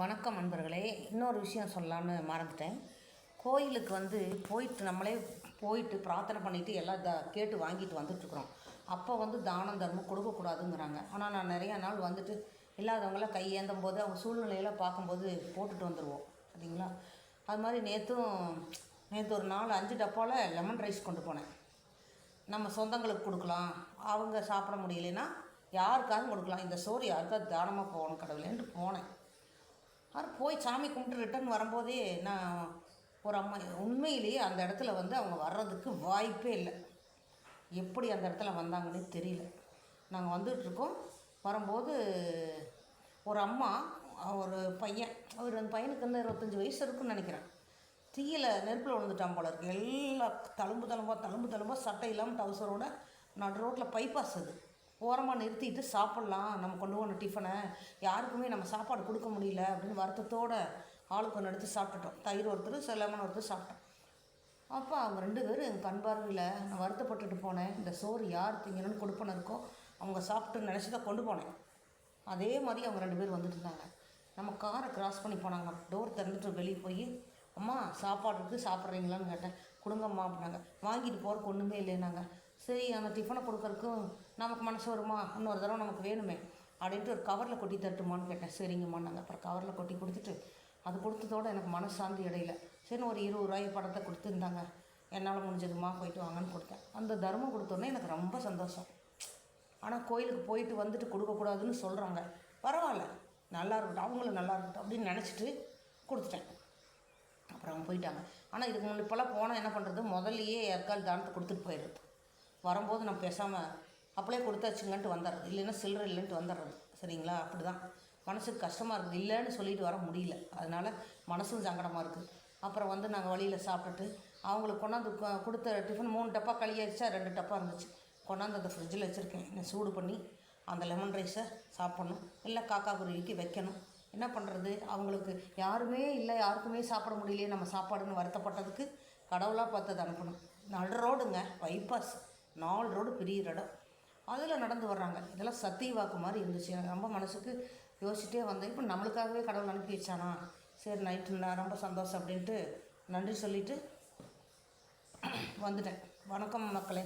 வணக்கம் நண்பர்களே. இன்னொரு விஷயம் சொல்லலாம்னு மறந்துட்டேன். கோயிலுக்கு வந்து போயிட்டு நம்மளே போயிட்டு பிரார்த்தனை பண்ணிவிட்டு எல்லாம் த கேட்டு வாங்கிட்டு வந்துட்டுருக்குறோம். அப்போ வந்து தானம் தர்மம் கொடுக்கக்கூடாதுங்கிறாங்க. ஆனால் நான் நிறையா நாள் வந்துட்டு இல்லாதவங்களாம் கையேந்தும் போது அவங்க சூழ்நிலையெல்லாம் பார்க்கும்போது போட்டுட்டு வந்துடுவோம் சரிங்களா? அது மாதிரி நேற்றும் நேற்று ஒரு நாலு அஞ்சு டப்பாவில் லெமன் ரைஸ் கொண்டு போனேன். நம்ம சொந்தங்களுக்கு கொடுக்கலாம். அவங்க சாப்பிட முடியலைன்னா யாருக்காவது கொடுக்கலாம். இந்த சோறு யாருக்காவது தானமாக போகணும் கடவுளேன்ட்டு போனேன். அது போய் சாமி கும்பிட்டு ரிட்டர்ன் வரும்போதே நான் ஒரு அம்மா உண்மையிலேயே அந்த இடத்துல வந்து அவங்க வர்றதுக்கு வாய்ப்பே இல்லை. எப்படி அந்த இடத்துல வந்தாங்கன்னே தெரியல. நாங்கள் வந்துட்டுருக்கோம் வரும்போது ஒரு அம்மா ஒரு பையன் அவர் அந்த பையனுக்கு வந்து இருபத்தஞ்சி வயசு இருக்குன்னு நினைக்கிறேன். தீயில நெருப்பில் விழுந்துட்டான் போல இருக்கு. எல்லா தழும்பு தழும்பாக தழும்பு தழும்பாக சட்டை இல்லாமல் டவுசரோட நடு ரோட்டில் பைபாஸ் அது. ஓரமாக நிறுத்திட்டு சாப்பிட்லாம். நம்ம கொண்டு போன டிஃபனை யாருக்குமே நம்ம சாப்பாடு கொடுக்க முடியல அப்படின்னு வருத்தத்தோட ஆளுக்கு ஒன்று எடுத்து சாப்பிட்டுட்டோம். தயிர் ஒருத்தர் லெமன் ஒருத்தர் சாப்பிட்டோம். அப்போ அவங்க ரெண்டு பேரும் எங்கள் கண் பார்வையில் நான் வருத்தப்பட்டுட்டு போனேன். இந்த சோறு யார் திங்கணும்னு கொடுப்பன இருக்கோ அவங்க சாப்பிட்டு நினச்சி தான் கொண்டு போனேன். அதே மாதிரி அவங்க ரெண்டு பேர் வந்துட்டு இருந்தாங்க. நம்ம காரை கிராஸ் பண்ணி போனாங்க. டோர் திறந்துட்டு வெளியே போய் அம்மா சாப்பாடு இருக்குது சாப்பிட்றீங்களான்னு கேட்டேன். கொடுங்கம்மா அப்படின்னாங்க. வாங்கிட்டு போகிறக்கு ஒன்றுமே இல்லைன்னாங்க. சரி அந்த டிஃபனை கொடுக்கறக்கும் நமக்கு மனசு வருமா? இன்னொரு தடவை நமக்கு வேணுமே. அப்படின்ட்டு ஒரு கவரில் கொட்டி தட்டுமான்னு கேட்டேன். சரிங்கம்மான்னாங்க அப்புறம் கவரில் கொட்டி கொடுத்துட்டு அது கொடுத்ததோட எனக்கு மனசாந்தி இடையில சரி ஒரு இருபது ரூபாய் படத்தை கொடுத்துருந்தாங்க. என்னால் முடிஞ்சதுமா? போயிட்டு வாங்கன்னு கொடுத்தேன். அந்த தர்மம் கொடுத்தோன்னே எனக்கு ரொம்ப சந்தோஷம். ஆனால் கோயிலுக்கு போயிட்டு வந்துட்டு கொடுக்கக்கூடாதுன்னு சொல்கிறாங்க பரவாயில்ல நல்லா இருக்கட்டும் அவங்களும் நல்லா இருக்கட்டும் அப்படின்னு நினச்சிட்டு கொடுத்துட்டேன். அப்புறம் அவங்க போயிட்டாங்க. ஆனால் இதுக்கு முன்னாடி இப்போல்லாம் போனால் என்ன பண்ணுறது முதல்லையே யாருக்கால் தானத்தை கொடுத்துட்டு போயிடுறது. வரும்போது நம்ம பேசாமல் அப்படியே கொடுத்தாச்சுங்கன்ட்டு வந்துடுறது. இல்லைன்னா சில்லறை இல்லைன்ட்டு வந்துடுறது. சரிங்களா? அப்படி தான் மனசுக்கு கஷ்டமாக இருக்குது. இல்லைன்னு சொல்லிட்டு வர முடியல. அதனால் மனசும் சங்கடமாக இருக்குது அப்புறம் வந்து நாங்கள் வழியில் சாப்பிட்டுட்டு அவங்களுக்கு கொண்டாந்து கொடுத்த டிஃபன் மூணு டப்பா கழியாச்சா ரெண்டு டப்பா இருந்துச்சு. கொண்டாந்து அந்த ஃப்ரிட்ஜில் வச்சுருக்கேன். நான் சூடு பண்ணி அந்த லெமன் ரைஸை சாப்பிட்ணும். இல்லை காக்கா குருவிக்கு வைக்கணும். என்ன பண்ணுறது அவங்களுக்கு யாருமே இல்லை யாருக்குமே சாப்பிட முடியலையே. நம்ம சாப்பாடுன்னு வருத்தப்பட்டதுக்கு கடவுளாக பார்த்து அனுப்பணும். நடு ரோடுங்க பைபாஸ் நாலு ரோடு பெரிய இடம். அதில் நடந்து வர்றாங்க. இதெல்லாம் சத்திய வாக்கு மாதிரி இருந்துச்சு. எனக்கு ரொம்ப மனசுக்கு யோசிச்சிட்டே வந்தேன். இப்போ நம்மளுக்காகவே கடவுள் அனுப்பி வச்சானா? சரி நைட்டு நான் ரொம்ப சந்தோஷம் அப்படின்ட்டு நன்றி சொல்லிவிட்டு வந்துட்டேன். வணக்கம் மக்களே.